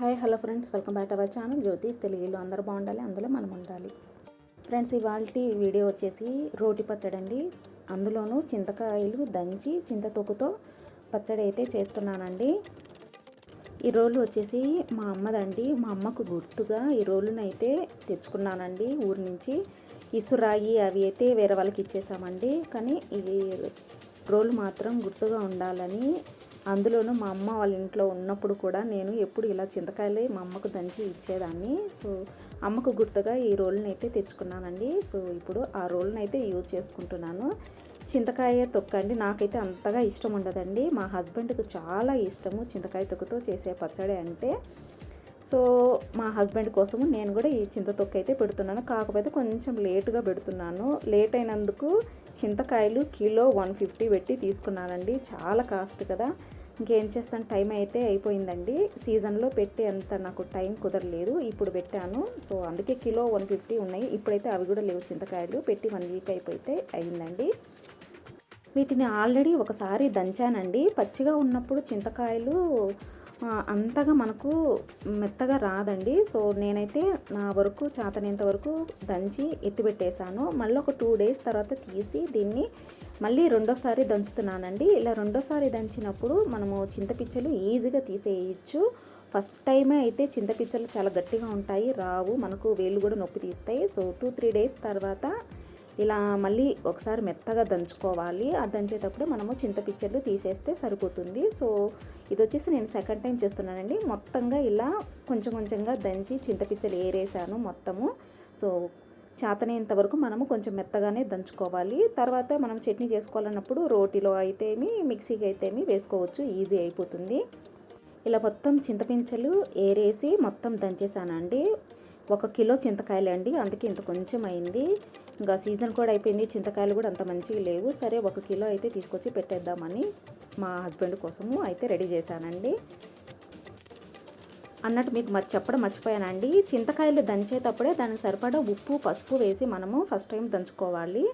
Hi hello friends. Welcome back our channel. Jyotish తెలుగులో అందరూ బాగుండాలి అందులో మనం ఉండాలి. ఫ్రెండ్స్ ఇవాళ వీడియో వచ్చేసి రోటి పచ్చడి అండి. అందులోనూ చింతకాయలు దంచి చింతతొక్కుతో పచ్చడి అయితే చేస్తున్నానండి. ఈ రోలు వచ్చేసి మా అమ్మదండి. మా అమ్మకు గుర్తుగా ఈ రోలునైతే తెచ్చుకున్నానండి. ఊరి నుంచి ఇసురాయి అవి అయితే వేరే వాళ్ళకి ఇచ్చేసామండి. కానీ ఈ రోలు మాత్రం గుర్తుగా ఉండాలని అందులోనూ మా అమ్మ వాళ్ళ ఇంట్లో ఉన్నప్పుడు కూడా నేను ఎప్పుడు ఇలా చింతకాయలే మా అమ్మకు దంచి ఇచ్చేదాన్ని. సో అమ్మకు గుర్తుగా ఈ రోల్ని అయితే తెచ్చుకున్నానండి. సో ఇప్పుడు ఆ రోల్ని అయితే యూజ్ చేసుకుంటున్నాను. చింతకాయ తొక్కండి. నాకైతే అంతగా ఇష్టం ఉండదండి. మా హస్బెండ్కి చాలా ఇష్టము చింతకాయ తొక్కుతో చేసే పచ్చడి అంటే. సో మా హస్బెండ్ కోసము నేను కూడా ఈ చింత తొక్క అయితే పెడుతున్నాను. కాకపోతే కొంచెం లేటుగా పెడుతున్నాను. లేట్ అయినందుకు చింతకాయలు కిలో వన్ ఫిఫ్టీ పెట్టి తీసుకున్నానండి. చాలా కాస్ట్ కదా. ఇంకేం చేస్తాను? టైం అయితే అయిపోయిందండి. సీజన్లో పెట్టే అంత నాకు టైం కుదరలేదు. ఇప్పుడు పెట్టాను. సో అందుకే కిలో వన్ ఫిఫ్టీ ఉన్నాయి. ఇప్పుడైతే అవి కూడా లేవు. చింతకాయలు పెట్టి వన్ వీక్ అయిపోతే అయిందండి. వీటిని ఆల్రెడీ ఒకసారి దంచానండి. పచ్చిగా ఉన్నప్పుడు చింతకాయలు అంతగా మనకు మెత్తగా రాదండి. సో నేనైతే నా వరకు చాతనేంత వరకు దంచి ఎత్తిపెట్టేశాను మళ్ళీ ఒక టూ డేస్ తర్వాత తీసి దీన్ని మళ్ళీ రెండోసారి దంచుతున్నానండి. ఇలా రెండోసారి దంచినప్పుడు మనము చింతపిచ్చలు ఈజీగా తీసేయచ్చు. ఫస్ట్ టైమే అయితే చింతపిచ్చలు చాలా గట్టిగా ఉంటాయి రావు మనకు వేలు కూడా నొప్పి తీస్తాయి. సో టూ త్రీ డేస్ తర్వాత ఇలా మళ్ళీ ఒకసారి మెత్తగా దంచుకోవాలి. ఆ దంచేటప్పుడు మనము చింతపిచ్చర్లు తీసేస్తే సరిపోతుంది. సో ఇది వచ్చేసి నేను సెకండ్ టైం చేస్తున్నానండి. మొత్తంగా ఇలా కొంచెం కొంచెంగా దంచి చింతపిచ్చలు ఏరేసాను మొత్తము. సో చేతనేంత వరకు మనము కొంచెం మెత్తగానే దంచుకోవాలి. తర్వాత మనం చట్నీ చేసుకోవాలన్నప్పుడు రోటీలో అయితేమి మిక్సీకి అయితేమి వేసుకోవచ్చు. ఈజీ అయిపోతుంది. ఇలా మొత్తం చింతపించలు ఏరేసి మొత్తం దంచేసానండి. ఒక కిలో చింతకాయలు అండి. అందుకే ఇంత కొంచెం అయింది ఇంకా సీజన్ కూడా అయిపోయింది. చింతకాయలు కూడా అంత మంచిగా లేవు. సరే ఒక కిలో అయితే తీసుకొచ్చి పెట్టేద్దామని మా హస్బెండ్ కోసము అయితే రెడీ చేశానండి. అన్నట్టు మీకు మరి చెప్పడం మర్చిపోయానండి. చింతకాయలు దంచేటప్పుడే దానికి సరిపడా ఉప్పు పసుపు వేసి మనము ఫస్ట్ టైం దంచుకోవాలి.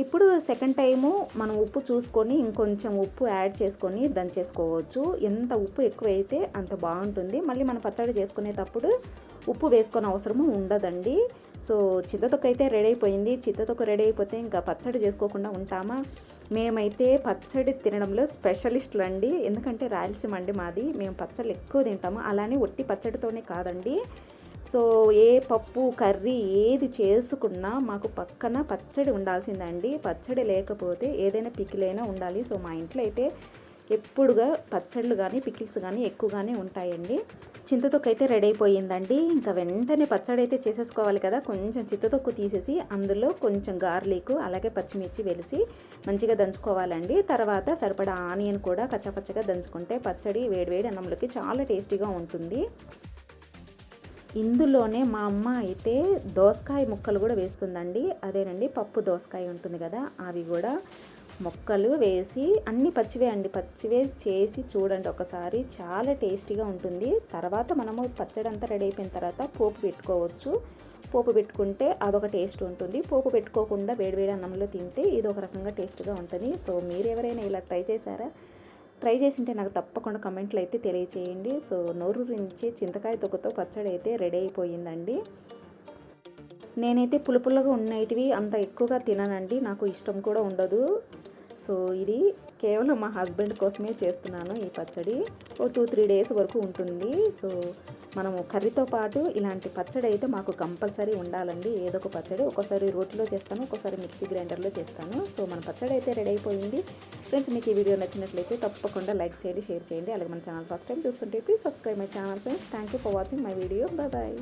ఇప్పుడు సెకండ్ టైము మనం ఉప్పు చూసుకొని ఇంకొంచెం ఉప్పు యాడ్ చేసుకొని దంచేసుకోవచ్చు ఎంత ఉప్పు ఎక్కువైతే అంత బాగుంటుంది. మళ్ళీ మనం పచ్చడి చేసుకునేటప్పుడు ఉప్పు వేసుకొని అవసరము ఉండదండి. సో చింతతొక్క అయితే రెడీ అయిపోయింది. చింతతొక్క రెడీ అయిపోతే ఇంకా పచ్చడి చేసుకోకుండా ఉంటామా? మేమైతే పచ్చడి తినడంలో స్పెషలిస్టులు అండి ఎందుకంటే రాయలసీమ అండి మాది. మేము పచ్చళ్ళు ఎక్కువ తింటాము. అలానే ఒట్టి పచ్చడితోనే కాదండి. సో ఏ పప్పు కర్రీ ఏది చేసుకున్నా మాకు పక్కన పచ్చడి ఉండాల్సిందండి. పచ్చడి లేకపోతే ఏదైనా పికిలైనా ఉండాలి. సో మా ఇంట్లో అయితే ఎప్పుడుగా పచ్చళ్ళు కానీ పికిల్స్ కానీ ఎక్కువగానే ఉంటాయండి. చింతతొక్కు అయితే రెడీ అయిపోయిందండి. ఇంకా వెంటనే పచ్చడి అయితే చేసేసుకోవాలి కదా. కొంచెం చింతతొక్కు తీసేసి అందులో కొంచెం గార్లిక్ అలాగే పచ్చిమిర్చి వెలిసి మంచిగా దంచుకోవాలండి. తర్వాత సరిపడా ఆనియన్ కూడా కచ్చపచ్చగా దంచుకుంటే పచ్చడి వేడివేడి అన్నంలోకి చాలా టేస్టీగా ఉంటుంది. ఇందులోనే మా అమ్మ అయితే దోసకాయ ముక్కలు కూడా వేస్తుందండి. అదేనండి పప్పు దోసకాయ ఉంటుంది కదా అవి కూడా ముక్కలు వేసి అన్ని పచ్చివే అండి పచ్చివే చేసి చూడండి ఒకసారి. చాలా టేస్టీగా ఉంటుంది. తర్వాత మనము పచ్చడి అంతా రెడీ అయిపోయిన తర్వాత పోపు పెట్టుకోవచ్చు. పోపు పెట్టుకుంటే అదొక టేస్ట్ ఉంటుంది. పోపు పెట్టుకోకుండా వేడివేడి అన్నంలో తింటే ఇది ఒక రకంగా టేస్ట్గా ఉంటుంది. సో మీరు ఎవరైనా ఇలా ట్రై చేశారా? ట్రై చేసింటే నాకు తప్పకుండా కమెంట్లు అయితే తెలియచేయండి. సో నోరు నుంచి చింతకాయ తొక్కతో పచ్చడి అయితే రెడీ అయిపోయిందండి. నేనైతే పులుపులుగా ఉన్నటివి అంత ఎక్కువగా తిననండి. నాకు ఇష్టం కూడా ఉండదు. సో ఇది కేవలం మా హస్బెండ్ కోసమే చేస్తున్నాను ఈ పచ్చడి. ఓ టూ త్రీ డేస్ వరకు ఉంటుంది. సో మనము కర్రీతో పాటు ఇలాంటి పచ్చడి అయితే మాకు కంపల్సరీ ఉండాలండి. ఏదో ఒక పచ్చడి ఒకసారి రోటిలో చేస్తాను ఒకసారి మిక్సీ గ్రైండర్లో చేస్తాను. సో మన పచ్చడి అయితే రెడీ అయిపోయింది. ఫ్రెండ్స్ మీకు ఈ వీడియో నచ్చినట్లయితే తప్పకుండా లైక్ చేయండి షేర్ చేయండి. అలాగే మన ఛానల్ ఫస్ట్ టైం చూస్తుంటే please subscribe my channel friends. Thank you for watching my video. Bye bye.